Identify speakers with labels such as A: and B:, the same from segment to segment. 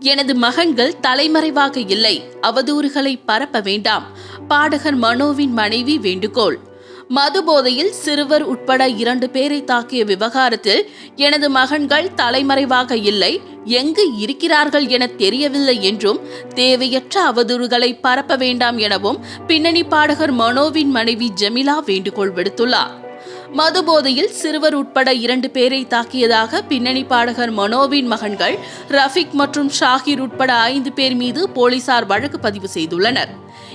A: எனது மகன்கள் தலைமறைவாக இல்லை. அவதூறுகளை பரப்ப வேண்டாம். பாடகர் மனோவின் மனைவி வேண்டுகோள். மது போதையில் சிறுவர் உட்பட இரண்டு பேரை தாக்கிய விவகாரத்தில் எனது மகன்கள் தலைமறைவாக இல்லை. எங்கு இருக்கிறார்கள் என தெரியவில்லை என்றும் தேவையற்ற அவதூறுகளை பரப்ப வேண்டாம் எனவும் பின்னணி பாடகர் மனோவின் மனைவி ஜெமிலா வேண்டுகோள் விடுத்துள்ளார். மது போதையில் சிறுவர் உட்பட இரண்டு பேரை தாக்கியதாக பின்னணி பாடகர் மனோவின் மகன்கள் ரஃபிக் மற்றும் ஷாகிர் உட்பட ஐந்து பேர் மீது போலீசார் வழக்கு பதிவு செய்துள்ளனர்.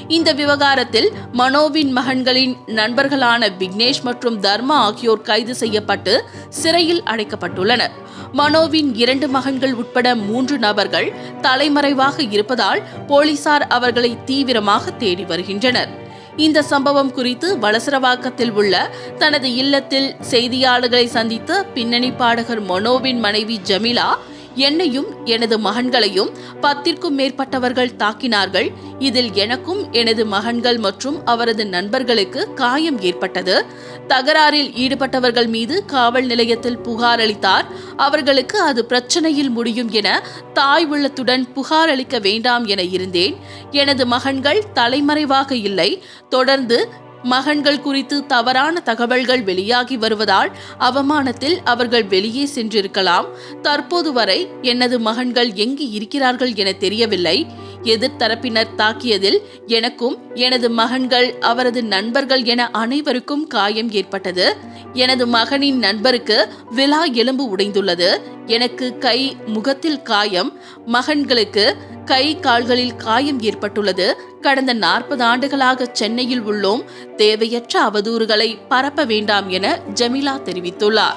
A: இந்த விவகாரத்தில் மனோவின் மகன்களின் நண்பர்களான விக்னேஷ் மற்றும் தர்மா ஆகியோர் கைது செய்யப்பட்டு சிறையில் அடைக்கப்பட்டுள்ளனர். மனோவின் இரண்டு மகன்கள் உட்பட மூன்று நபர்கள் தலைமறைவாக இருப்பதால் போலீசார் அவர்களை தீவிரமாக தேடி வருகின்றனர். இந்த சம்பவம் குறித்து வலசரவாக்கத்தில் உள்ள தனது இல்லத்தில் செய்தியாளர்களை சந்தித்த பின்னணி பாடகர் மனோவின் மனைவி ஜமிலா என்னையும் எனது மகன்களையும் பத்திற்கும் மேற்பட்டவர்கள் தாக்கினார்கள். இதில் எனக்கும் எனது மகன்கள் மற்றும் அவரது நண்பர்களுக்கு காயம் ஏற்பட்டது. தகராறில் ஈடுபட்டவர்கள் மீது காவல் நிலையத்தில் புகார் அளித்தார். அவர்களுக்கு அது பிரச்சனையில் முடியும் என தாய் உள்ளத்துடன் புகார் அளிக்க வேண்டாம் என இருந்தேன். எனது மகன்கள் தலைமறைவாக இல்லை. தொடர்ந்து மகன்கள் குறித்து தவறான தகவல்கள் வெளியாகி வருவதால் அவமானத்தில் அவர்கள் வெளியே சென்றிருக்கலாம். தற்போது வரை எனது மகன்கள் எங்கு இருக்கிறார்கள் என தெரியவில்லை. எதிர்த்தரப்பினர் தாக்கியதில் எனக்கும் எனது மகன்கள் அவரது நண்பர்கள் என அனைவருக்கும் காயம் ஏற்பட்டது. எனது மகனின் நண்பருக்கு விழா எலும்பு உடைந்துள்ளது. எனக்கு கை முகத்தில் காயம். மகன்களுக்கு கை கால்களில் காயம் ஏற்பட்டுள்ளது. கடந்த நாற்பது ஆண்டுகளாக சென்னையில் உள்ளோம். தேவையற்ற அவதூறுகளை பரப்ப வேண்டாம் என ஜமிலா தெரிவித்துள்ளார்.